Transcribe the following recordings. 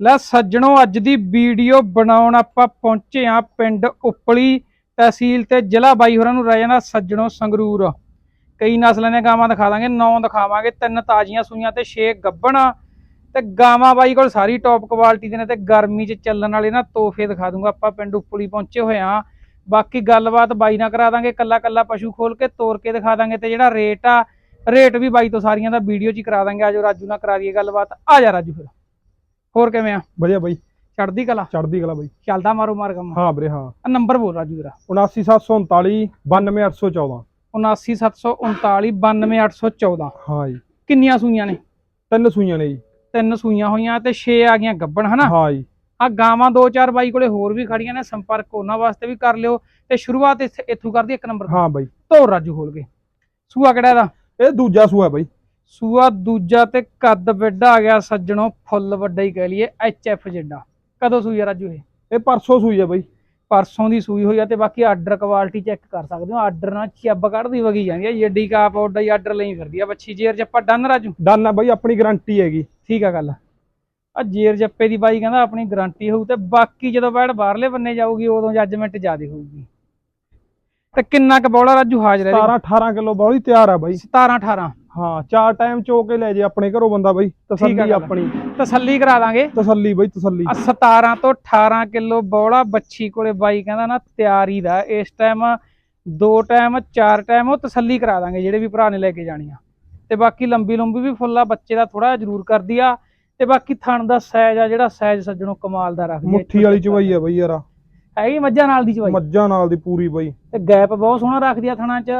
ਲੈ ਸੱਜਣੋ, ਅੱਜ ਦੀ ਵੀਡੀਓ ਬਣਾਉਣ ਆਪਾਂ ਪਹੁੰਚੇ ਆ ਪਿੰਡ ਉਪਲੀ ਤਹਿਸੀਲ ਤੇ ਜ਼ਿਲ੍ਹਾ ਬਾਈ ਹੋਰਾਂ ਨੂੰ ਰਹਿ ਜਾਣਾ ਸੱਜਣੋ ਸੰਗਰੂਰ। ਕਈ ਨਸਲਾਂ ਦੀਆਂ ਗਾਵਾਂ ਦਿਖਾ ਦਾਂਗੇ, ਨੌ ਦਿਖਾਵਾਂਗੇ, ਤਿੰਨ ਤਾਜ਼ੀਆਂ ਸੂਈਆਂ ਤੇ 6 ਗੱਭਣ ਤੇ ਗਾਵਾਂ ਬਾਈ ਕੋਲ ਸਾਰੀ ਟੌਪ ਕੁਆਲਿਟੀ ਦੇ ਨੇ ਤੇ ਗਰਮੀ 'ਚ ਚੱਲਣ ਵਾਲੇ ਨਾ ਤੋਹਫੇ ਦਿਖਾ ਦੂੰਗਾ, ਆਪਾਂ ਪਿੰਡ ਉਪਲੀ ਪਹੁੰਚੇ ਹੋਏ ਆ ਬਾਕੀ ਗੱਲਬਾਤ ਬਾਈ ਨਾਲ ਕਰਾ ਦਾਂਗੇ ਕੱਲਾ ਕੱਲਾ ਪਸ਼ੂ ਖੋਲ ਕੇ ਤੋਰ ਕੇ ਦਿਖਾ ਦਾਂਗੇ ਤੇ ਜਿਹੜਾ ਰੇਟ ਆ ਰੇਟ ਵੀ ਬਾਈ ਤੋਂ ਸਾਰੀਆਂ ਦਾ ਵੀਡੀਓ 'ਚ ਹੀ ਕਰਾ ਦਾਂਗੇ। ਆਜੋ ਰਾਜੂ ਨਾਲ ਕਰਾ ਦਈਏ ਗੱਲਬਾਤ। ਆ ਜਾ ਰਾਜੂ ਫਿਰ। ਹੋਰ ਕਿਵੇਂ ਆ? ਵਧੀਆ ਬਾਈ। ਚੜਦੀ ਕਲਾ? ਚੜਦੀ ਕਲਾ ਬਾਈ। ਚੱਲਦਾ ਮਾਰੋ ਮਾਰ ਕੰਮ। ਹਾਂ ਵੀਰੇ ਹਾਂ। ਆ ਨੰਬਰ ਬੋਲ ਰਾਜੂ ਜਰਾ 79739 92814 79739 92814 ਹਾਂ ਜੀ। ਕਿੰਨੀਆਂ ਸੂਈਆਂ ਨੇ? ਤਿੰਨ ਸੂਈਆਂ ਨੇ ਜੀ। ਤਿੰਨ ਸੂਈਆਂ ਹੋਈਆਂ ਤੇ 6 ਆ ਗਈਆਂ ਗੱਬਣ ਹਨਾ? ਹਾਂ ਜੀ। ਆ ਗਾਵਾਂ ਦੋ ਚਾਰ ਬਾਈ ਕੋਲੇ ਹੋਰ ਵੀ ਖੜੀਆਂ ਨੇ ਸੰਪਰਕ ਉਹਨਾਂ ਵਾਸਤੇ ਵੀ ਕਰ ਲਿਓ। ਤੇ ਸ਼ੁਰੂਆਤ ਇੱਥੇ- ਇੱਥੋਂ ਕਰਦੀ ਇੱਕ ਨੰਬਰ ਹਾਂ ਬਾਈ। ਧੋਰ ਰਾਜੂ ਖੋਲ ਕੇ। ਸੂਆ ਕਿਹੜਾ ਇਹਦਾ? ਇਹ ਦੂਜਾ ਸੂਆ ਬਾਈ। ਸੂਆ ਦੂਜਾ ਤੇ ਕੱਦ ਵੱਡਾ ਆ ਗਿਆ ਸੱਜਣੋ ਫੁੱਲ ਵੱਡਾ ਹੀ ਕਹਿ ਲਈਏ ਐਚ ਐਫ ਜਿੱਡਾ। ਕਦੋਂ ਸੂਈ ਆ ਰਾਜੂ ਇਹ? ਇਹ ਪਰਸੋਂ ਸੂਈ ਆ ਬਾਈ। ਪਰਸੋਂ ਦੀ ਸੂਈ ਹੋਈ ਆ ਤੇ ਬਾਕੀ ਆਰਡਰ ਕੁਆਲਿਟੀ ਚੈੱਕ ਕਰ ਸਕਦੇ ਹੋ। ਆਰਡਰ ਨਾਲ ਚੱਬ ਕੱਢਦੀ ਵਗੀ ਜਾਂਦੀ ਆ ਜੱਡੀ ਕਾਪ ਓਡਾ ਹੀ ਆਰਡਰ ਲਈ ਫਿਰਦੀ ਆ। ਬੱਚੀ ਜੇਰ ਜੱਪਾ ਡਨ ਰਾਜੂ? ਡਨ ਆ ਬਾਈ ਆਪਣੀ ਗਾਰੰਟੀ ਹੈਗੀ। ਠੀਕ ਆ ਗੱਲ। ਆ ਜੇਰ ਜੱਪੇ ਦੀ ਬਾਈ ਕਹਿੰਦਾ ਆਪਣੀ ਗਾਰੰਟੀ ਹੋਊ ਤੇ ਬਾਕੀ ਜਦੋਂ ਬੈੜ ਬਾਹਰਲੇ ਬੰਨੇ ਜਾਊਗੀ ਉਦੋਂ ਜੱਜਮੈਂਟ ਜ਼ਿਆਦੇ ਹੋਊਗੀ। ਤੇ ਕਿੰਨਾ ਕੁ ਬੌਲਾ ਰਾਜੂ ਹਾਜ਼ਰ ਹੈ? 17 18 ਕਿਲੋ ਬੌਲੀ ਤਿਆਰ ਆ ਬਾਈ। 17 18 ਹਾਂ ਚਾਰ ਟਾਈਮ ਚੋ ਕੇ ਲੈ ਜੇ ਆਪਣੇ ਘਰੋਂ ਬੰਦਾ ਬਾਈ ਤਸੱਲੀ। ਆਪਣੀ। ਤਸੱਲੀ ਕਰਾ ਦਾਂਗੇ। ਤਸੱਲੀ ਬਾਈ ਤਸੱਲੀ। ਆ 17 ਤੋਂ 18 ਕਿਲੋ ਬੌਲਾ ਬੱਚੀ ਕੋਲੇ ਬਾਈ ਕਹਿੰਦਾ ਨਾ ਤਿਆਰੀ ਦਾ ਇਸ ਟਾਈਮ ਦੋ ਟਾਈਮ ਚਾਰ ਟਾਈਮ ਉਹ ਤਸੱਲੀ ਕਰਾ ਦਾਂਗੇ ਜਿਹੜੇ ਵੀ ਭਰਾ ਨੇ ਲੈ ਕੇ ਜਾਣੀ ਆ ਤੇ ਬਾਕੀ ਲੰਬੀ ਲੰਬੀ ਵੀ ਫੁੱਲਾ ਬੱਚੇ ਦਾ ਥੋੜਾ ਜ਼ਰੂਰ ਕਰਦੀ ਆ। ਤੇ ਬਾਕੀ ਥਣ ਦਾ ਸਾਈਜ਼ ਆ ਜਿਹੜਾ ਸਾਈਜ਼ ਸੱਜਣੋਂ ਕਮਾਲ ਦਾ ਰੱਖਦੀ ਮੁੱਠੀ ਵਾਲੀ ਚਵਾਈ ਆ ਬਾਈ ਯਾਰ। ਹੈਗੀ ਮੱਝਾਂ ਨਾਲ ਦੀ ਚਵਾਈ। ਮੱਝਾਂ ਨਾਲ ਦੀ ਪੂਰੀ ਬਾਈ। ਤੇ ਗੈਪ ਬਹੁਤ ਸੋਹਣਾ ਰੱਖਦੀ ਆ ਥਣਾਂ 'ਚ।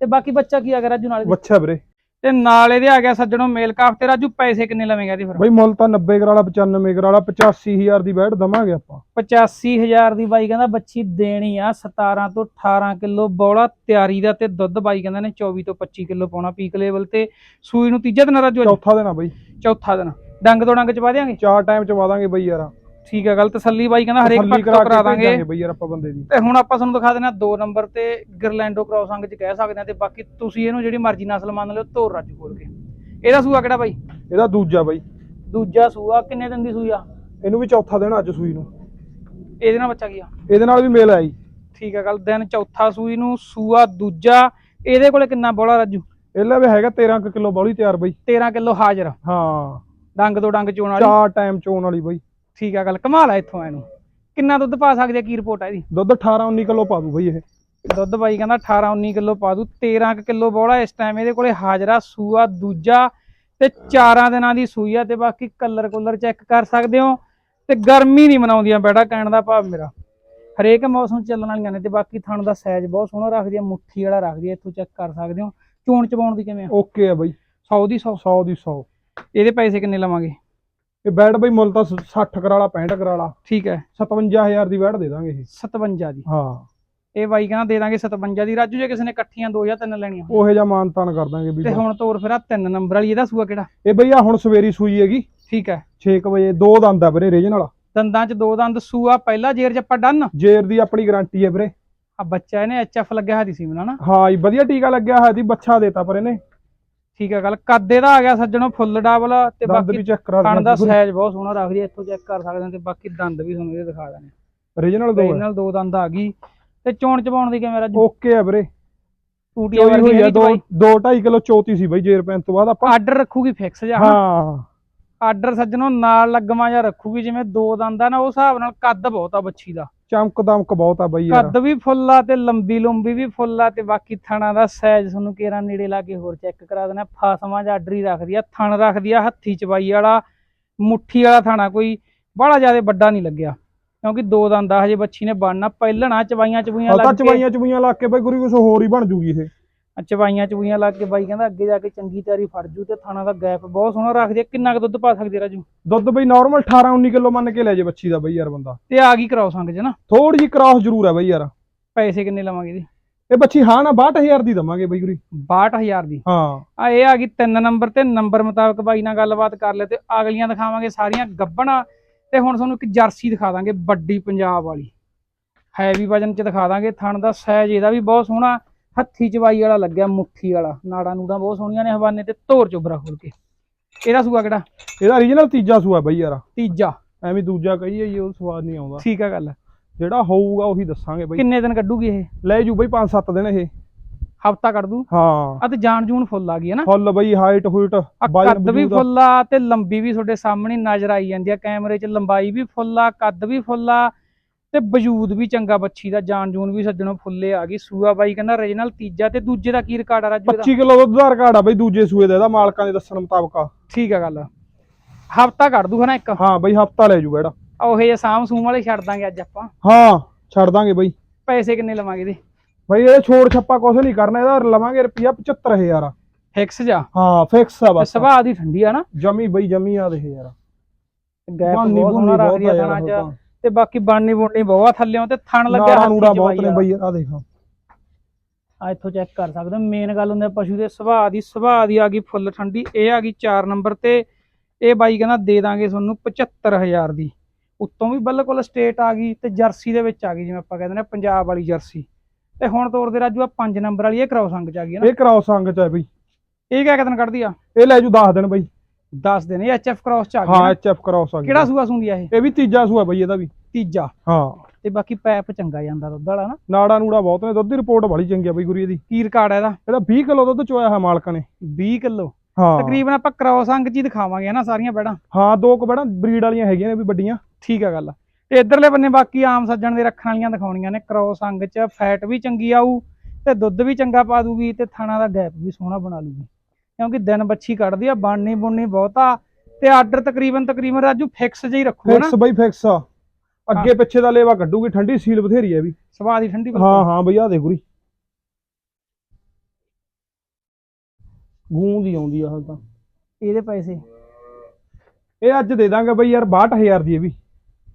ਤੇ ਬਾਕੀ ਬੱਚਾ ਕੀ ਆ ਗਿਆ ਰਾਜੂ ਨਾਲ? ਬੱਚਾ ਵੀਰੇ। ਤੇ ਨਾਲ ਇਹਦੇ ਆ ਗਿਆ ਸੱਜਣੋਂ ਮੇਲ ਕਾਫ ਤੇ ਰਾਜੂ ਪੈਸੇ ਕਿੰਨੇ ਲਵੇਂਗਾ ਇਹਦੇ ਫਿਰ? ਬਾਈ ਮੁੱਲ ਤਾਂ 90 ਕਰਾਲਾ 95 ਕਰਾਲਾ 85000 ਦੀ ਬੈਠ ਦਵਾਂਗੇ ਆਪਾਂ। 85000 ਦੀ ਬਾਈ ਕਹਿੰਦਾ ਬੱਚੀ ਦੇਣੀ ਆ 17 ਤੋਂ 18 ਕਿਲੋ ਬੌਲਾ ਤਿਆਰੀ ਦਾ ਤੇ ਦੁੱਧ ਬਾਈ ਕਹਿੰਦਾ ਨੇ 24 ਤੋਂ 25 ਕਿਲੋ ਪਾਉਣਾ ਪੀਕ ਲੈਵਲ ਤੇ। ਸੂਈ ਨੂੰ ਤੀਜਾ ਦਿਨ ਰਾਜੂ? ਚੌਥਾ ਦੇਣਾ ਬਾਈ। ਚੌਥਾ ਦਿਨ। ਡੰਗ ਤੋਂ ਡੰਗ ਚ ਪਾ ਦਿਆਂਗੇ? ਚਾਰ ਟਾਈਮ ਚਵਾ ਦਾਂਗੇ ਬਾਈ ਯਾਰ। ਠੀਕ ਆ ਗੱਲ ਤਸੱਲੀ ਬਾਈ ਕਹਿੰਦਾ ਹਰੇਕ ਪੱਕ ਤੋਂ ਕਰਾ ਦਾਂਗੇ ਬਾਈ ਯਾਰ ਆਪਾਂ ਬੰਦੇ ਦੀ। ਤੇ ਹੁਣ ਆਪਾਂ ਤੁਹਾਨੂੰ ਦਿਖਾ ਦਿੰਦੇ ਆ ਦੋ ਨੰਬਰ ਤੇ ਗਰਲੈਂਡੋ ਕ੍ਰਾਸ ਅੰਗ ਚ ਕਹਿ ਸਕਦੇ ਆ ਤੇ ਬਾਕੀ ਤੁਸੀਂ ਇਹਨੂੰ ਜਿਹੜੀ ਮਰਜ਼ੀ ਨਸਲ ਮੰਨ ਲਿਓ ਧੋਰ ਰਾਜੂ ਖੋਲ ਕੇ। ਇਹਦਾ ਸੂਆ ਕਿਹੜਾ ਬਾਈ? ਇਹਦਾ ਦੂਜਾ ਬਾਈ। ਦੂਜਾ ਸੂਆ ਕਿੰਨੇ ਦਿਨ ਦੀ ਸੂਈ ਆ? ਇਹਨੂੰ ਵੀ ਚੌਥਾ ਦੇਣਾ ਅੱਜ ਸੂਈ ਨੂੰ। ਇਹਦੇ ਨਾਲ ਬੱਚਾ ਕੀ ਆ? ਇਹਦੇ ਨਾਲ ਵੀ ਮੇਲ ਆਈ। ਠੀਕ ਆ ਗੱਲ ਦਿਨ ਚੌਥਾ ਸੂਈ ਨੂੰ ਸੂਆ ਦੂਜਾ। ਇਹਦੇ ਕੋਲੇ ਕਿੰਨਾ ਬੋਲਾ ਰਾਜੂ? ਇਹਲਾ ਵੀ ਹੈਗਾ 13 ਕੁ ਕਿਲੋ ਬੌਲੀ ਤਿਆਰ ਬਾਈ। 13 ਕਿਲੋ ਹਾਜ਼ਰ। ਹਾਂ। ਡੰਗ ਤੋਂ ਡੰਗ ਚੋਣ ਵਾਲੀ। ਚਾਰ ਟਾਈਮ ਚੋਣ ਵਾਲੀ ਬਾਈ। ਠੀਕ ਆ ਗੱਲ ਕਮਾਲ ਆ ਇੱਥੋਂ ਇਹਨੂੰ ਕਿੰਨਾ ਦੁੱਧ ਪਾ ਸਕਦੇ ਆ ਕੀ ਰਿਪੋਰਟ ਆ ਇਹਦੀ? ਦੁੱਧ 18 19 ਕਿਲੋ ਪਾ ਦੂ ਬਾਈ ਇਹ। ਦੁੱਧ ਬਾਈ ਕਹਿੰਦਾ 18 19 ਕਿਲੋ ਪਾ ਦੂ 13 ਕੁ ਕਿਲੋ ਬੋਲਾ ਇਸ ਟਾਈਮ ਇਹਦੇ ਕੋਲੇ ਹਾਜ਼ਰਾ ਸੂਆ ਦੂਜਾ ਤੇ ਚਾਰਾਂ ਦਿਨਾਂ ਦੀ ਸੂਈ ਆ ਤੇ ਬਾਕੀ ਕਲਰ ਕੁਲਰ ਚੈੱਕ ਕਰ ਸਕਦੇ ਹੋ ਤੇ ਗਰਮੀ ਨਹੀਂ ਮਨਾਉਂਦੀਆਂ ਬੇਟਾ ਕਹਿਣ ਦਾ ਭਾਵ ਮੇਰਾ। ਹਰੇਕ ਮੌਸਮ ਚੱਲਣ ਵਾਲੀਆਂ ਨੇ ਤੇ ਬਾਕੀ ਥਣ ਦਾ ਸਾਈਜ਼ ਬਹੁਤ ਸੋਹਣਾ ਰੱਖਦੀ ਆ ਮੁੱਠੀ ਵਾਲਾ ਰੱਖਦੀ ਆ ਇੱਥੋਂ ਚੈੱਕ ਕਰ ਸਕਦੇ ਹੋ। ਚੋਣ ਚਬਾਉਣ ਦੀ ਕਿਵੇਂ ਆ? ਓਕੇ ਆ ਬਾਈ। 100 ਦੀ 100 100 ਦੀ 100 ਇਹਦੇ ਪੈਸੇ ਕਿੰਨੇ ਲਵਾਂਗੇ? ਇਹ ਬੈਡ ਬਾਈ ਮੁੱਲ ਤਾਂ 60 ਕਰਾਲਾ 65 ਕਰਾਲਾ। ਠੀਕ ਹੈ। 57000 ਦੀ ਬੈਡ ਦੇ ਦਾਂਗੇ ਇਹ। 57 ਦੀ। ਹਾਂ। ਇਹ ਬਾਈ ਕਹਿੰਦਾ ਦੇ ਦਾਂਗੇ 57 ਦੀ। ਰਾਜੂ ਜੇ ਕਿਸੇ ਨੇ ਇਕੱਠੀਆਂ ਦੋ ਜਾਂ ਤਿੰਨ ਲੈਣੀਆਂ ਉਹੇ ਮਾਨ ਤਾਨ ਕਰ ਦਾਂਗੇ ਤੇ ਵੀ ਹੁਣ ਤੋਰ ਫਿਰ ਆ ਤਿੰਨ ਨੰਬਰ ਵਾਲੀ ਇਹਦਾ ਸੂਆ ਕਿਹੜਾ? ਇਹ ਬਈ ਆ ਹੁਣ ਸਵੇਰੀ ਸੂਈ ਹੈਗੀ। ਠੀਕ ਹੈ। 6 ਵਜੇ ਦੋ ਦੰਦ ਆ ਵੀਰੇ ਰੀਜਨਲ ਦੰਦਾਂ 'ਚ ਦੋ ਦੰਦ ਸੂਆ ਪਹਿਲਾ ਜੇਰ ਜੱਪਾ ਡਨ। ਜੇਰ ਦੀ ਆਪਣੀ ਗਾਰੰਟੀ ਹੈ ਵੀਰੇ। ਆ ਬੱਚਾ ਇਹਨੇ ਐਚਐਫ ਲੱਗਿਆ ਹਾਦੀ ਸੀਮਨਾ ਨਾ ਹਾਂ ਜੀ ਵਧੀਆ ਟੀਕਾ ਲੱਗਿਆ ਹੋਇਆ ਦੀ ਬੱਚਾ ਦੇਤਾ ਪਰ ਇਹਨੇ। ਠੀਕ ਹੈ ਗੱਲ ਕੱਦ ਇਹਦਾ ਆ ਗਿਆ ਸੱਜਣੋ ਫੁੱਲ ਡਬਲ ਤੇ ਦੰਦ ਬਾਕੀ ਚੈੱਕ ਕਰਾ ਦਾ ਸਾਈਜ਼ ਬਹੁਤ ਸੋਹਣਾ ਰੱਖਦੀ ਹੈ ਇੱਥੋਂ ਚੈੱਕ ਕਰ ਸਕਦੇ ਹਾਂ ਤੇ ਬਾਕੀ ਦੰਦ ਵੀ ਤੁਹਾਨੂੰ ਇਹ ਦਿਖਾ ਦਾਂਗੇ। ਰੀਜਨਲ ਦੋ ਨਾਲ ਦੋ ਦੰਦ ਆ ਗਈ ਤੇ ਚੋਣ ਚਬਾਉਣ ਦੀ ਕਿਵੇਂ ਰਾਜੂ ਓਕੇ ਆ ਵੀਰੇ। ਟੂਟੀਆਂ ਚੋਈ ਹੋਈ ਆ ਵਰਗੀ ਦੋ ਦੋ 2.5 ਕਿਲੋ ਚੋਤੀ ਸੀ ਬਈ ਜੇਰ ਪੈਣ ਤੋਂ ਬਾਅਦ ਆਪਾਂ। ਆਰਡਰ ਰੱਖੂਗੀ ਫਿਕਸ ਜਾਂ। ਹਾਂ। ਆਰਡਰ ਸੱਜਣੋ ਨਾਲ ਲੱਗਵਾ ਜਾਂ ਰੱਖੂਗੀ ਜਿਵੇਂ ਦੋ ਦੰਦ ਆ ਨਾ ਉਸ ਹਿਸਾਬ ਨਾਲ ਕੱਦ ਬਹੁਤ ਆ ਬੱਚੀ ਦਾ। ਚਮਕ ਦਮਕ ਬਹੁਤ ਆ ਬਈ ਯਾਰ। ਕੱਦ ਵੀ ਫੁੱਲ ਆ ਤੇ ਲੰਬੀ ਲੰਬੀ ਵੀ ਫੁੱਲ ਆ ਤੇ ਬਾਕੀ ਥਣਾ ਦਾ ਸਾਈਜ਼ ਤੁਹਾਨੂੰ ਕੇਰਾ ਨੇੜੇ ਲਾ ਕੇ ਹੋਰ ਚੈੱਕ ਕਰਾ ਦੇਣਾ। ਫਾਸਮਾਂ ਜਾਂ ਆਰਡਰ ਹੀ ਰੱਖਦੀ ਆ ਥਣ ਰੱਖਦੀ ਆ ਹੱਥੀ ਚਵਾਈ ਵਾਲਾ ਮੁੱਠੀ ਵਾਲਾ ਥਾਣਾ ਕੋਈ ਬੜਾ ਜ਼ਿਆਦਾ ਵੱਡਾ ਨਹੀਂ ਲੱਗਿਆ। ਕਿਉਂਕਿ ਦੋ ਦੰਦ ਆ ਹਜੇ ਬੱਚੀ ਨੇ ਬਣਨਾ ਪਹਿਲਣਾ ਚਵਾਈਆਂ ਚਬੂਈਆਂ ਤਾਂ ਲੱਗ ਕੇ। ਚਵਾਈਆਂ ਚਵਾਈਆਂ ਲਾ ਕੇ ਬਈ ਗੁਰੀ ਕੁਛ ਹੋਰ ਹੀ ਬਣ ਜੂਗੀ ਇਹ। ਚਵਾਈਆਂ ਚਬੂਈਆਂ ਲੱਗ ਕੇ ਬਾਈ ਕਹਿੰਦਾ ਅੱਗੇ ਜਾ ਕੇ ਚੰਗੀ ਤਿਆਰੀ ਫੜ ਜੂ ਤੇ ਥਾਣਾ ਦਾ ਗੈਪ ਬਹੁਤ ਸੋਹਣਾ ਰੱਖਦੀ ਆ ਕਿੰਨਾ ਕੁ ਦੁੱਧ ਪਾ ਸਕਦੀ ਰਾਜੂ? ਦੁੱਧ ਬਈ ਨਾਰਮਲ 18 19 ਕਿਲੋ ਮੰਨ ਕੇ ਲੈ ਜੇ ਬੱਚੀ ਦਾ ਬਈ ਯਾਰ ਬੰਦਾ। ਤੇ ਆ ਗਈ ਕਰਾਓ ਸੰਗ ਚ ਨਾ? ਥੋੜੀ ਜੀ ਕ੍ਰਾਸ ਜ਼ਰੂਰ ਹੈ ਬਈ ਯਾਰ। ਪੈਸੇ ਕਿੰਨੇ ਲਵਾਂਗੇ ਇਹਦੇ? ਇਹ ਬੱਚੀ ਹਾਂ ਨਾ 62000 ਦੀ ਦਵਾਂਗੇ ਬਈ ਗੁਰੀ 62000 ਦੀ? ਹਾਂ। ਆ ਇਹ ਆ ਗਈ ਤਿੰਨ ਨੰਬਰ ਤੇ। ਨੰਬਰ ਮੁਤਾਬਕ ਬਾਈ ਨਾਲ ਗੱਲਬਾਤ ਕਰ ਲਿਓ ਤੇ ਅਗਲੀਆਂ ਦਿਖਾਵਾਂਗੇ ਸਾਰੀਆਂ ਗੱਬਣਾ। ਤੇ ਹੁਣ ਤੁਹਾਨੂੰ ਇੱਕ ਜਰਸੀ ਦਿਖਾ ਦਾਂਗੇ ਵੱਡੀ ਪੰਜਾਬ ਵਾਲੀ। ਹੈਵੀ ਵਜਨ ਚ ਦਿਖਾ ਦਾਂਗੇ। ਥਣ ਦਾ ਸਾਈਜ਼ ਇਹਦਾ ਵੀ ਬਹੁਤ ਸੋਹਣਾ। ਹੱਥੀ ਚਵਾਈ ਵਾਲਾ ਲੱਗਿਆ ਮੁੱਠੀ ਵਾਲਾ। ਨਾੜਾ ਨੂੜਾਂ ਬਹੁਤ ਸੋਹਣੀਆਂ ਨੇ ਹਵਾਨੇ ਤੇ ਧੋਰ ਚੋਬਰਾ ਖੋਲ ਕੇ। ਇਹਦਾ ਸੂਆ ਕਿਹੜਾ? ਇਹਦਾ ਰੀਜਨਲ ਤੀਜਾ ਸੂਆ ਬਈ ਯਾਰ। ਤੀਜਾ। ਐਵੇਂ ਦੂਜਾ ਕਹੀਏ ਜੀ ਉਹ ਸਵਾਦ ਨਹੀਂ ਆਉਂਦਾ। ਠੀਕ ਆ ਗੱਲ। ਜਿਹੜਾ ਹੋਊਗਾ ਉਹੀ ਦੱਸਾਂਗੇ ਬਈ। ਕਿੰਨੇ ਦਿਨ ਕੱਢੂਗੀ ਇਹ? ਲੈ ਜੂ ਬਈ 5-7 ਦਿਨ ਇਹ। ਹਫਤਾ ਕੱਢ ਦੂ? ਹਾਂ। ਆ ਤੇ ਜਾਨ ਜੂਨ ਫੁੱਲ ਆ ਗਈ ਹੈ ਨਾ? ਫੁੱਲ ਬਈ ਹਾਈਟ ਹੂਟ ਕੱਦ ਵੀ ਫੁੱਲ ਆ ਤੇ ਲੰਬੀ ਵੀ ਤੁਹਾਡੇ ਸਾਹਮਣੇ ਨਜ਼ਰ ਆਈ ਜਾਂਦੀ ਆ। ਕੈਮਰੇ 'ਚ ਲੰਬਾਈ ਵੀ ਫੁੱਲ ਆ ਕੱਦ ਵੀ ਫੁੱਲ ਆ। ਤੇ ਵਜੂਦ ਵੀ ਚੰਗਾ ਬੱਚੀ ਦਾ ਜਾਨ ਜੂਨ ਵੀ ਸੱਜਣੋਂ ਫੁੱਲੇ ਆ ਗਈ। ਸੂਆ ਬਾਈ ਕਹਿੰਦਾ ਰੀਜਨਲ ਤੀਜਾ ਤੇ ਦੂਜੇ ਦਾ ਕੀ ਰਿਕਾਰਡ ਆ ਰਾਜੂ ਇਹਦਾ 25 ਕਿਲੋ ਦੁੱਧ ਦਾ ਰਿਕਾਰਡ ਆ ਬਈ ਦੂਜੇ ਸੂਏ ਦਾ ਇਹਦਾ ਮਾਲਕਾਂ ਦੇ ਦੱਸਣ ਮੁਤਾਬਕ ਆ। ਠੀਕ ਆ ਗੱਲ। ਹਫਤਾ ਕੱਢ ਦੂ ਹਨਾ ਇੱਕ? ਹਾਂ ਬਈ ਹਫਤਾ ਲੈ ਜੂ ਬੈੜਾ ਉਹੇ ਜੇ ਸਾਮ ਸੂਮ ਵਾਲੇ ਛੱਡ ਦਾਂਗੇ ਅੱਜ ਆਪਾਂ। ਹਾਂ ਛੱਡ ਦਾਂਗੇ ਬਈ। ਪੈਸੇ ਕਿੰਨੇ ਲਵਾਂਗੇ ਇਹਦੇ? ਬਈ ਇਹ ਛੋੜ ਛੱਪਾ ਕੁਛ ਨਹੀਂ ਕਰਨਾ ਇਹਦਾ ਲਵਾਂਗੇ ਰੁਪਿਆ 75000 ਫਿਕਸ ਜਾ? ਹਾਂ ਫਿਕਸ ਆ ਬਸ। ਸੁਭਾਅ ਦੀ ਠੰਡੀ ਆ ਨਾ। ਜਮੀ ਬਈ ਜਮੀ ਆ ਦੇਖ ਯਾਰ। ਗੈਪ ਬਹੁਤ ਸੋਹਣਾ ਰੱਖ ਲਿਆ ਥਣਾ ਚ। ਤਾਂ। ਬਾਕੀ ਬਾਣੀ ਬੁਣੀ ਬਹੁਤ ਥੱਲਿਓਂ ਤੇ ਥਣ ਲੱਗਿਆ ਨਾੜਾ ਹੱਥੀ ਨੂੜਾ ਚ ਬਹੁਤ ਨੇ ਆ। ਬਈ ਆ ਦੇਖ। ਆ ਇੱਥੋਂ ਚੈੱਕ ਕਰ ਸਕਦੇ ਹੋ। ਮੇਨ ਗੱਲ ਹੁੰਦੀ ਆ ਪਸ਼ੂ ਦੇ ਸੁਭਾਅ ਦੀ। ਸੁਭਾਅ ਦੀ ਆ ਗਈ ਫੁੱਲ ਠੰਡੀ। ਇਹ ਆ ਗਈ 4 ਨੰਬਰ ਤੇ। ਇਹ ਬਾਈ ਕਹਿੰਦਾ ਦੇ ਦਾਂਗੇ ਤੁਹਾਨੂੰ 75000 ਦੀ। ਉੱਤੋਂ ਵੀ ਬਿਲਕੁਲ ਸਟੇਟ ਆ ਗਈ ਤੇ ਜਰਸੀ ਦੇ ਵਿੱਚ ਆ ਗਈ ਜਿਵੇਂ ਆਪਾਂ ਕਹਿੰਦੇ ਨੇ ਪੰਜਾਬ ਵਾਲੀ ਜਰਸੀ। ਤੇ ਹੁਣ ਤੋਰ ਦੇ ਰਾਜੂ ਆ 5 ਨੰਬਰ ਵਾਲੀ ਇਹ ਕ੍ਰਾਸ ਅੰਗ ਚ ਆ ਗਈ ਨਾ। ਇਹ ਕਰਾਉ ਸੰਗ ਚ ਹੈ ਬਈ। ਇਹ ਕਿਆ ਦਿਨ ਕੱਢਦੀ ਆ? ਇਹ ਲੈ ਜੂ 10 ਦਿਨ ਬਈ। 10 ਦਿਨ ਇਹ ਐਚਐਫ ਕ੍ਰਾਸ ਚ ਆ ਗਈ ਹਾਂ। ਐਚਐਫ ਕਰਾਉ ਸੰਗ ਕਿਹੜਾ ਸੂਆ ਸੁੰਦੀ ਆ ਇਹ? ਇਹ ਵੀ ਤੀਜਾ ਸੂਆ ਬਈ ਇਹਦਾ ਵੀ। ਤੀਜਾ। ਹਾਂ। ਤੇ ਬਾਕੀ ਪੈਪ ਚੰਗਾ ਜਾਂਦਾ ਦੁੱਧ ਵਾਲਾ ਨਾ। ਨਾੜਾ ਨੂੜਾ ਬਹੁਤ ਨੇ ਦੁੱਧ ਦੀ ਰਿਪੋਰਟ ਬੜੀ ਚੰਗੀ ਆ ਬਈ ਗੁਰੀ ਇਹਦੀ। ਕੀ ਰਿਕਾਰਡ ਹੈ ਇਹਦਾ? ਇਹਦਾ 20 ਕਿਲੋ ਦੁੱਧ ਚੋਇਆ ਹੈ ਮਾਲਕ ਨੇ। 20 ਕਿਲੋ। ਹਾਂ। ਤਕਰੀਬਨ ਆਪਾਂ ਕ੍ਰਾਸ ਅੰਗ ਚ ਹੀ ਦਿਖਾਵਾਂਗੇ ਨਾ ਸਾਰੀਆਂ ਬੈੜਾਂ। ਹਾਂ ਦੋ ਕੁ ਬੜਾ ਬਰੀਡ ਵਾਲੀਆਂ ਹੈਗੀਆਂ ਨੇ ਵੀ ਵੱਡੀਆਂ। ਠੀਕ ਆ ਗੱਲ ਤੇ ਇਧਰਲੇ ਬੰਨੇ ਬਾਕੀ ਆਮ ਸੱਜਣ ਦੇ ਰੱਖਣ ਵਾਲੀਆਂ ਦਿਖਾਉਣੀਆਂ ਨੇ। ਕ੍ਰੋਸ ਅੰਗ ਚ ਫੈਟ ਵੀ ਚੰਗੀ ਆਊ ਤੇ ਦੁੱਧ ਵੀ ਚੰਗਾ ਪਾ ਦੂਗੀ ਤੇ ਥਾਣਾ ਦਾ ਗੈਪ ਵੀ ਸੋਹਣਾ ਬਣਾ ਲੂਗੀ ਕਿਉਂਕਿ ਦਿਨ ਬੱਚੀ ਕੱਢਦੀ ਆ ਬਾਣੀ ਬੁਣਨੀ ਬਹੁਤਾ ਤੇ ਆਰਡਰ ਤਕਰੀਬਨ ਤਕਰੀਬਨ ਰਾਜੂ ਫਿਕਸ ਜਿਹਾ ਹੀ ਰੱਖੂਗਾ ਨਾ। ਫਿਕਸ ਬਈ ਫਿਕਸ ਆ। ਅੱਗੇ ਪਿੱਛੇ ਦਾ ਲੇਵਾ ਕੱਢੂਗੀ ਠੰਡੀ ਸੀਲ ਬਥੇਰੀ ਹੈ ਵੀ। ਸਵਾਦ ਦੀ ਠੰਡੀ ਹਾਂ ਹਾਂ ਬਈ ਆ ਦੇ ਗੁਰੀ ਗੂੰਦ ਹੀ ਆਉਂਦੀ ਆ ਹਾਲ ਤਾਂ। ਇਹਦੇ ਪੈਸੇ। ਇਹ ਅੱਜ ਦੇ ਦਾਂਗੇ ਬਈ ਯਾਰ 62000 ਦੀ ਇਹ ਵੀ।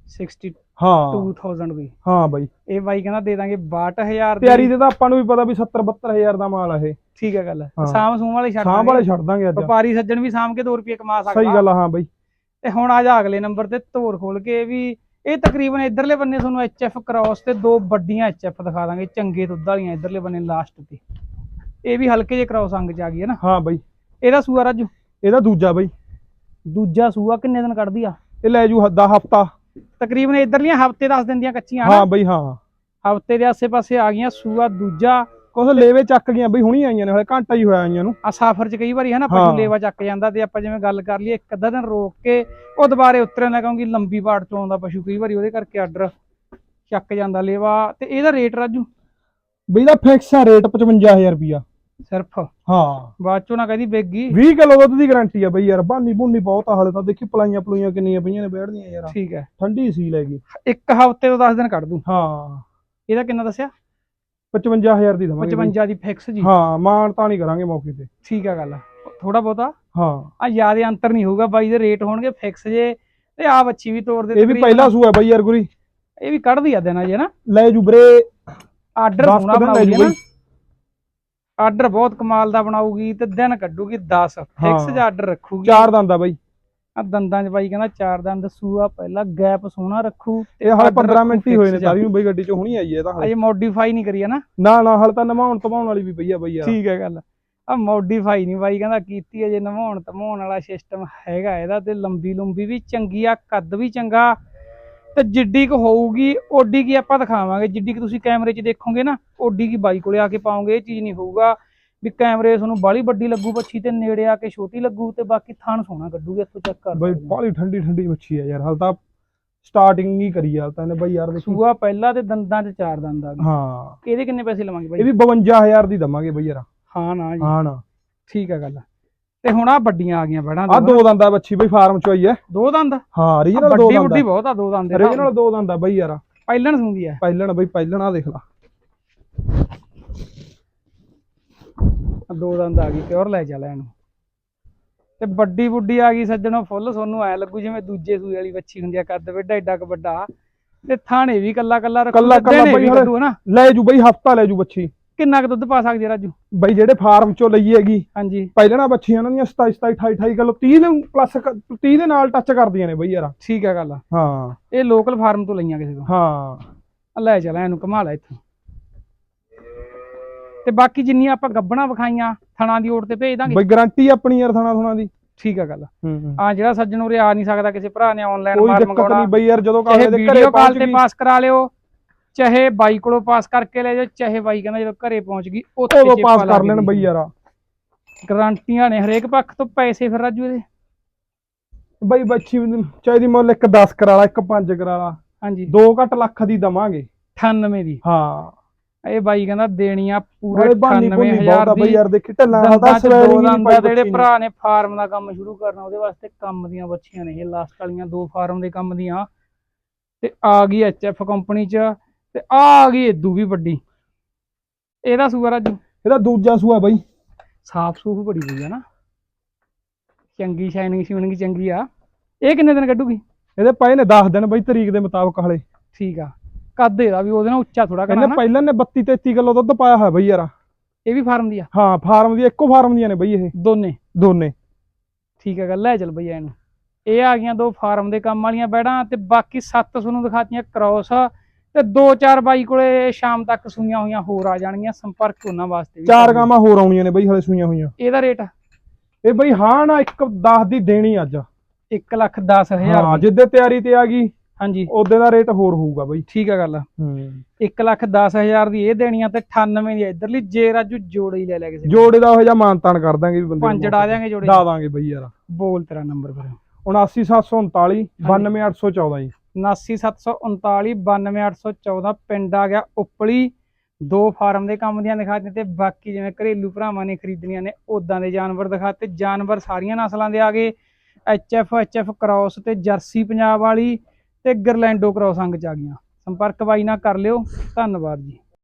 62000 ਹਾਂ। ਦੀ। ਹਾਂ ਬਈ। ਇਹ ਬਾਈ ਕਹਿੰਦਾ ਦੇ ਦਾਂਗੇ 62000 ਦੀ। ਤਿਆਰੀ ਦੇ ਤਾਂ ਆਪਾਂ ਨੂੰ ਵੀ ਪਤਾ ਵੀ 70 72000 ਦਾ ਮਾਲ ਆ ਇਹ। ਠੀਕ ਹੈ ਗੱਲ। ਹਾਂ। ਸਾਮ ਸੂਮ ਵਾਲੇ ਛੱਡ ਸਾਂਭ ਦਾਂਗੇ। ਵਾਲੇ ਛੱਡ ਦਾਂਗੇ ਅੱਜ। ਵਪਾਰੀ ਸੱਜਣ ਵੀ ਸਾਮ ਕੇ 2 ਰੁਪਏ ਕਮਾ ਸਕਦਾ। ਸਹੀ ਗੱਲ ਆ ਹਾਂ ਬਈ। ਤੇ ਹੁਣ ਆ ਜਾ ਅਗਲੇ ਨੰਬਰ ਤੇ ਧੋਰ ਖੋਲ ਕੇ ਵੀ ਇਹ ਤਕਰੀਬਨ ਇਧਰਲੇ ਬੰਨੇ ਤੁਹਾਨੂੰ ਐਚਐਫ ਕ੍ਰਾਸ ਤੇ ਦੋ ਵੱਡੀਆਂ ਐਚਐਫ ਦਿਖਾ ਦਾਂਗੇ ਚੰਗੇ ਦੁੱਧ ਵਾਲੀਆਂ ਇਧਰਲੇ ਬੰਨੇ ਲਾਸਟ ਤੇ। ਇਹ ਵੀ ਹਲਕੇ ਜਿਹੇ ਕ੍ਰਾਸ ਅੰਗ ਚ ਆ ਗਈ ਹੈ ਨਾ। ਹਾਂ ਬਈ। ਇਹਦਾ ਸੂਆ ਰਾਜੂ? ਇਹਦਾ ਦੂਜਾ ਬਈ। ਦੂਜਾ ਸੂਆ ਕਿੰਨੇ ਦਿਨ ਕੱਢਦੀ ਆ? ਇਹ ਲੈ ਜੂ ਹੱਦਾ ਹਫਤਾ। ਤਕਰੀਬਨ ਇਧਰਲੀਆਂ ਹਫ਼ਤੇ ਦੱਸ ਦਿੰਦੀਆਂ ਕੱਚੀਆਂ ਹਾਂ ਬਈ ਹਾਂ। ਹਫ਼ਤੇ ਦੇ ਆਸੇ-ਪਾਸੇ ਆ ਗਈਆਂ ਸੂਆ ਦੂਜਾ ਕੁਛ ਲੇਵੇ ਚੱਕ ਗਈਆਂ ਬਈ ਹੁਣੀ ਆਈਆਂ ਨੇ ਹਲੇ ਘੰਟਾ ਹੀ ਹੋਇਆ ਆਈਆਂ ਨੂੰ। ਆ ਸਾਫਰ ਚ ਕਈ ਵਾਰੀ ਹੈ ਨਾ ਪਸ਼ੂ। ਲੇਵਾ ਚੱਕ ਜਾਂਦਾ ਤੇ ਆਪਾਂ ਜਿਵੇਂ ਗੱਲ ਕਰ ਲਈਏ ਇੱਕ ਅੱਧਾ ਦਿਨ ਰੋਕ ਕੇ ਉਹ ਦੁਬਾਰੇ ਉਤਰਨ ਨਾ ਕਿਉਂਕਿ ਲੰਬੀ ਬਾੜ ਤੋਂ ਆਉਂਦਾ ਪਸ਼ੂ ਕਈ ਵਾਰੀ ਉਹਦੇ ਕਰਕੇ ਆਰਡਰ ਚੱਕ ਜਾਂਦਾ ਲੇਵਾ ਤੇ ਇਹਦਾ ਰੇਟ ਰਾਜੂ? ਬਈ ਦਾ ਫਿਕਸ ਆ ਰੇਟ 55000 ਰੁਪਿਆ ਸਿਰਫ। ਹਾਂ। ਬਾਅਦ ਚੋਂ ਨਾ ਕਹਦੀ ਬੇਗੀ 20 ਕਿਲੋ ਦੁੱਧ ਦੀ ਗਾਰੰਟੀ ਆ ਬਈ ਯਾਰ ਬਾਨੀ ਬੁੰਨੀ ਬਹੁਤ ਆ ਹਲੇ ਤਾਂ। ਦੇਖੀ ਪਲਾਈਆਂ ਪਲੂਈਆਂ ਕਿੰਨੀਆਂ ਪਈਆਂ ਨੇ ਬੈਠਦੀਆਂ ਯਾਰ। ਠੀਕ ਹੈ। ਠੰਡੀ ਸੀ ਲੈਗੀ ਇੱਕ ਹਫ਼ਤੇ ਤੋਂ 10 ਦਿਨ ਕੱਢ ਦੂੰ। ਹਾਂ। ਇਹਦਾ ਕਿੰਨਾ ਦੱਸਿਆ? 55000 ਦੀ ਦਵਾਂਗੇ 55 ਦੀ ਫਿਕਸ ਜੀ। ਹਾਂ ਮਾਨ ਤਾਂ ਨਹੀਂ ਕਰਾਂਗੇ ਮੌਕੇ ਤੇ। ਠੀਕ ਹੈ ਗੱਲ। ਥੋੜਾ ਬਹੁਤਾ। ਹਾਂ। ਆ ਜ਼ਿਆਦਾ ਅੰਤਰ ਨਹੀਂ ਹੋਊਗਾ ਬਾਈ ਦੇ ਰੇਟ ਹੋਣਗੇ ਫਿਕਸ ਜੇ। ਤੇ ਆ ਬੱਚੀ ਵੀ ਤੋੜ ਦੇ ਇਹ ਵੀ ਪਹਿਲਾ ਸੂਆ ਬਈ ਯਾਰ ਗੁਰੀ। ਇਹ ਵੀ ਕੱਢਦੀ ਆ ਦੇਣਾ ਜੇ ਨਾ। ਲੈ ਜੂ ਬਰੇ ਆਰਡਰ ਬਣਾਉਗੀ ਜੂ ਨਾ। ਆਰਡਰ ਬਹੁਤ ਕਮਾਲ ਦਾ ਬਣਾਊਗੀ ਤੇ ਦਿਨ ਕੱਢੂਗੀ 10 ਫਿਕਸ। ਜਿਹਾ ਆਰਡਰ ਰੱਖੂਗੀ। ਚਾਰ ਦੰਦ ਆ ਬਈ। ਆ ਦੰਦਾਂ 'ਚ ਬਾਈ ਕਹਿੰਦਾ ਚਾਰ ਦੰਦ ਸੂਆ ਪਹਿਲਾਂ ਗੈਪ ਸੋਹਣਾ ਰੱਖੂ ਇਹ ਹਾਲੇ order 15 ਮਿੰਟ ਹੀ ਹੋਏ ਨੇ। ਸਾਰੀ ਨੂੰ ਬਈ ਗੱਡੀ ਚ ਹੁਣੀ ਆਈ ਹੈ ਇਹ ਤਾਂ ਹਾਲੇ। ਅਜੇ ਮੋਡੀਫਾਈ ਨਹੀਂ ਕਰੀ ਹੈ ਨਾ। ਨਾ ਨਾ ਹਾਲੇ ਤਾਂ ਨਵਾਉਣ ਤਵਾਉਣ ਵਾਲੀ ਵੀ ਪਈ ਆ ਬਈ ਯਾਰ। ਠੀਕ ਹੈ ਗੱਲ। ਆ ਮੋਡੀਫਾਈ ਨਹੀਂ ਬਾਈ ਕਹਿੰਦਾ ਕੀਤੀ ਹੈ ਜੇ ਨਵਾਉਣ ਧਮਾਉਣ ਵਾਲਾ ਸਿਸਟਮ ਹੈਗਾ ਇਹਦਾ ਤੇ ਲੰਬੀ ਲੰਬੀ ਵੀ ਚੰਗੀ ਆ ਕੱਦ ਵੀ ਚੰਗਾ। ਤੇ ਜਿੱਡੀ ਕੁ ਹੋਊਗੀ ਓਡੀ ਕੀ ਆਪਾਂ ਦਿਖਾਵਾਂਗੇ। ਜਿੱਡੀ ਕੁ ਤੁਸੀਂ ਕੈਮਰੇ 'ਚ ਦੇਖੋਗੇ ਨਾ ਓਡੀ ਕੀ ਬਾਈ ਕੋਲੇ ਆ ਕੇ ਪਾਉਂਗੇ ਇਹ ਚੀਜ਼ ਨਹੀਂ ਹੋਊਗਾ। ਵੀ ਕੈਮਰੇ ਤੁਹਾਨੂੰ ਬਾਲੀ ਵੱਡੀ ਲੱਗੂ ਬੱਚੀ ਤੇ ਨੇੜੇ ਆ ਕੇ ਛੋਟੀ ਲੱਗੂ ਤੇ ਬਾਕੀ ਥਣ ਸੋਹਣਾ ਕੱਢੂਗੇ ਇੱਥੋਂ ਚੈੱਕ ਕਰ ਬਈ। ਬਾਲੀ ਠੰਡੀ ਠੰਡੀ ਮੱਛੀ ਆ ਯਾਰ ਹਾਲ ਤਾਂ ਸਟਾਰਟਿੰਗ ਹੀ ਕਰੀ ਆ ਤਾਂ ਇਹਨੇ ਬਈ ਯਾਰ ਸੂਆ ਪਹਿਲਾਂ ਤੇ ਦੰਦਾਂ 'ਚ ਚਾਰ ਦੰਦ ਆ ਗਏ। ਹਾਂ। ਇਹਦੇ ਕਿੰਨੇ ਪੈਸੇ ਲਵਾਂਗੇ ਇਹ ਬਾਈ ਵੀ 52000 ਦੀ ਦਵਾਂਗੇ ਬਈ ਯਾਰ। ਹਾਂ ਨਾ ਜੀ। ਹਾਂ ਨਾ। ਠੀਕ ਹੈ ਗੱਲ। ਤੇ ਹੁਣ ਆ ਵੱਡੀਆਂ ਆ ਗਈਆਂ ਬੜਾਂ ਆ ਦੋ ਦੰਦਾ ਬੱਚੀ ਬਈ ਫਾਰਮ ਚ ਆਈ ਹੈ ਦੋ ਦੰਦ? ਹਾਂ ਆਹ ਰੀਜਨਲ ਦੋ ਵੱਡੀ ਦੰਦ ਵੱਡੀ ਬਹੁਤ ਆ ਦੋ ਦੰਦ ਦੇ ਹਿਸਾਬ ਨਾਲ। ਰੀਜਨਲ ਦੋ ਦੰਦ ਆ ਬਈ ਯਾਰ। ਪਹਿਲਣ ਸੁੰਦੀ ਆ ਪਹਿਲਣ ਬਈ ਪਹਿਲਣ ਆ ਦੇਖ ਲਾ। ਦੋ ਦੰਦ ਆ ਗਈ ਪਿਓਰ ਲੈ ਜਾ ਲੈਣ। ਤੇ ਵੱਡੀ ਬੁੱਡੀ ਆ ਗਈ ਸੱਜਣੋ ਫੁੱਲ ਤੁਹਾਨੂੰ ਐ ਲੱਗੂ ਜਿਵੇਂ ਦੂਜੇ ਸੂਏ ਵਾਲੀ ਬੱਚੀ ਹੁੰਦੀ ਆ ਕੱਦ ਵੱਡਾ ਏਡਾ ਕ ਵੱਡਾ ਤੇ ਥਾਣੇ ਵੀ ਕੱਲਾ ਕੱਲਾ ਰੱਖੂ ਕੱਲਾ- ਕੱਲਾ ਬਈ ਲੈ ਜੂ ਬਈ ਹਫਤਾ ਲੈ ਜੂ ਬੱਚੀ ਕਿੰਨਾ ਕ ਦੁੱਧ ਪਾ ਸਕਦੀ ਰਾਜੂ? ਬਈ ਜਿਹੜੇ ਫਾਰਮ ਚੋਂ ਲਈ ਹੈਗੀ ਹਾਂਜੀ। ਪਹਿਲਣਾ ਬੱਚੀਆਂ ਇਹਨਾਂ ਦੀਆਂ 27 27 28 28 ਕਿਲੋ 30 ਦੇ ਪਲੱਸ 30 ਦੇ ਨਾਲ ਟੱਚ ਕਰਦੀਆਂ ਨੇ ਬਈ ਯਾਰ। ਠੀਕ ਆ ਗੱਲ ਹਾਂ। ਇਹ ਲੋਕਲ ਫਾਰਮ ਤੋਂ ਲਈਆਂ ਕਿਸੇ ਤੋਂ। ਹਾਂ। ਲੈ ਚੱਲ ਇਹਨੂੰ ਕਮਾ ਲੈ ਇੱਥੋਂ। ਤੇ ਬਾਕੀ ਜਿੰਨੀਆਂ ਆਪਾਂ ਗੱਬਣਾ ਵਿਖਾਈਆਂ ਥਣਾ ਦੀ ਓਟ ਤੇ ਭੇਜ ਦਾਂਗੇ। ਬਈ ਗਾਰੰਟੀ ਆਪਣੀ ਯਾਰ ਥਾਣਾ ਥੁਣਾ ਦੀ। ਠੀਕ ਆ ਗੱਲ ਹੂੰ ਹੂੰ। ਆ ਜਿਹੜਾ ਸੱਜਣ ਉਰੇ ਆ ਨਹੀਂ ਸਕਦਾ ਕਿਸੇ ਭਰਾ ਨੇ ਆਨਲਾਈਨ ਕੋਈ ਮਾਲ ਦਿੱਕਤ ਮੰਗਾਉਣਾ ਨਹੀਂ ਬਈ ਯਾਰ ਜਦੋਂ ਕਾਲੇ ਦੇ ਘਰੇ ਵੀਡੀਓ ਕਾਲ ਪਹੁੰਚ ਤੇ ਪਾਸ ਕਰਾ ਲਿਓ। ਚਾਹੇ ਬਾਈ ਕੋਲੋਂ ਪਾਸ ਕਰਕੇ ਲੈ ਜਾਓ ਚਾਹੇ ਬਾਈ ਕਹਿੰਦਾ ਜਦੋਂ ਘਰੇ ਪਹੁੰਚ ਗਈ ਉੱਥੇ ਉਦੋਂ ਪਾਸ ਕਰ ਲੈਣ ਦੇ ਬਈ ਯਾਰ। ਗਰੰਟੀਆਂ ਨੇ ਹਰੇਕ ਪੱਖ ਤੋਂ ਪੈਸੇ ਫਿਰ ਰਾਜੂ ਇਹਦੇ ਬਈ ਬੱਚੀ ਚਾਹੀਦੀ ਮੁੱਲ ਇੱਕ 10 ਕਰਾ ਲਾ ਇੱਕ 5 ਕਰਾ ਲਾ। ਹਾਂਜੀ। 2 ਘੱਟ ਲੱਖ ਦੀ ਦਵਾਂਗੇ। 98 ਦੀ। ਹਾਂ। ਇਹ ਬਾਈ ਕਹਿੰਦਾ ਦੇਣੀਆਂ ਪੂਰੇ ਨਾਲੇ ਬਾਨੀ ਬੁਨੀ ਬਹੁਤ 98000 ਆ ਬਈ ਦੀ। ਯਾਰ ਦੇਖੀ ਢੱਲਾ ਦਾ ਚ ਸਵੈਲਿੰਗ ਦੋ ਪਾਈ ਜਿਹੜੇ। ਭਰਾ ਨੇ ਫਾਰਮ ਦਾ ਕੰਮ ਸ਼ੁਰੂ ਕਰਨਾ ਉਹਦੇ ਵਾਸਤੇ ਕੰਮ ਦੀਆਂ ਬੱਚੀਆਂ ਨੇ ਇਹ ਲਾਸਟ ਵਾਲੀਆਂ ਦੋ ਫਾਰਮ ਦੇ ਕੰਮ ਦੀਆਂ। ਤੇ ਆ ਗਈ ਐਚਐਫ ਕੰਪਨੀ ਚ। ਤੇ ਆ ਆ ਗਈ ਏਦੂ ਵੀ ਵੱਡੀ। ਇਹਦਾ ਸੂਆ ਰਾਜੂ? ਇਹਦਾ ਦੂਜਾ ਸੂਆ ਬਈ। ਸਾਫ਼ ਸੂਫ ਬੜੀ ਹੋਈ ਆ ਨਾ। ਚੰਗੀ ਸ਼ਾਈਨਿੰਗ ਸ਼ੂਨਿੰਗ ਚੰਗੀ ਆ। ਇਹ ਕਿੰਨੇ ਦਿਨ ਕੱਢੂਗੀ? ਇਹਦੇ ਪਏ ਨੇ 10 ਦਿਨ ਬਈ ਤਰੀਕ ਦੇ ਮੁਤਾਬਕ ਹਲੇ। ਠੀਕ ਆ। ਕੱਦ ਇਹਦਾ ਵੀ ਉਹਦੇ ਨਾਲ ਉੱਚਾ ਥੋੜਾ ਕਰਨਾ ਇਹਨੇ ਪਹਿਲਾਂ ਨੇ 32 33 ਕਿਲੋ ਦੁੱਧ ਪਾਇਆ ਹੋਇਆ ਬਈ ਯਾਰ। ਇਹ ਵੀ ਫਾਰਮ ਦੀ ਆ? ਹਾਂ ਫਾਰਮ ਦੀ ਇੱਕੋ ਫਾਰਮ ਦੀਆਂ ਨੇ ਬਈ ਇਹ। ਦੋਨੇ? ਦੋਨੇ। ਠੀਕ ਹੈ ਗੱਲ ਲੈ ਚੱਲ ਬਈ ਇਹਨੂੰ ਇਹ ਆ ਗਈਆਂ ਦੋ ਫਾਰਮ ਦੇ ਕੰਮ ਵਾਲੀਆਂ ਬੈੜਾਂ ਤੇ ਬਾਕੀ ਸੱਤ ਤੁਹਾਨੂੰ ਦਿਖਾਤੀਆਂ ਕ੍ਰੋਸ ਤੇ ਦੋ ਚਾਰ ਬਾਈ ਕੋਲੇ ਸ਼ਾਮ ਤੱਕ ਸੂਈਆਂ ਹੋਈਆਂ ਹੋਰ ਆ ਜਾਣਗੀਆਂ ਸੰਪਰਕ ਉਹਨਾਂ ਵਾਸਤੇ ਵੀ ਚਾਰ। ਗਾਵਾਂ ਹੋਰ ਆਉਣੀਆਂ ਨੇ ਬਈ ਹਲੇ ਸੂਈਆਂ ਹੋਈਆਂ। ਇਹਦਾ ਰੇਟ? ਇਹ ਬਈ ਹਾਂ ਨਾ ਇੱਕ 10 ਦੀ ਦੇਣੀ ਅੱਜ। 1 ਲੱਖ 10 ਹਾਂ ਹਜ਼ਾਰ ਜਿੱਦੇ ਤਿਆਰੀ ਤੇ ਆ ਗਈ ਹਾਂਜੀ। ਉਹਦੇ ਦਾ ਰੇਟ ਹੋਰ ਹੋਊਗਾ ਬਈ। ਠੀਕ ਹੈ ਗੱਲ। ਹੂੰ। 1 ਲੱਖ 10 ਹਜ਼ਾਰ ਦੀ ਇਹ ਦੇਣੀ ਆ ਤੇ 98 ਦੀ ਇਧਰਲੀ ਜੇ ਰਾਜੂ ਜੋੜੇ ਹੀ ਲੈ ਲੈ ਕਿਸੇ ਜੋੜੇ ਦਾ ਉਹ ਜਿਹਾ ਮਾਨਤਾਨ ਕਰ ਦਾਂਗੇ ਵੀ ਬੰਦੇ ਪੰਜ ਡਾ ਦਿਆਂਗੇ ਜੋੜੇ। ਡਾ ਦਾਂਗੇ ਬਈ ਯਾਰ। ਬੋਲ ਤੇਰਾ ਨੰਬਰ ਫਿਰ। 79739 92814 ਜੀ। 79739 92814 ਪਿੰਡ ਆ ਗਿਆ ਉਪਲੀ। ਦੋ ਫਾਰਮ ਦੇ ਕੰਮ ਦੀਆਂ ਦਿਖਾ ਦਿੱਤੇ ਤੇ ਬਾਕੀ ਜਿਵੇਂ ਘਰੇਲੂ ਭਰਾਵਾਂ ਨੇ ਖਰੀਦਣੀਆਂ ਨੇ ਉਦਾਂ ਦੇ ਜਾਨਵਰ ਦਿਖਾਤੇ ਜਾਨਵਰ ਸਾਰੀਆਂ ਨਸਲਾਂ ਦੇ ਆ ਗਏ। ਐਚਐਫ ਐਚਐਫ ਕ੍ਰਾਸ ਤੇ ਜਰਸੀ ਪੰਜਾਬ ਵਾਲੀ ਤੇ ਗਰਲੈਂਡੋ ਕ੍ਰਾਸ ਅੰਗ ਚ ਆ ਗਈਆਂ। ਸੰਪਰਕ ਬਾਈ ਨਾਲ ਕਰ ਲਿਓ। ਧੰਨਵਾਦ ਜੀ।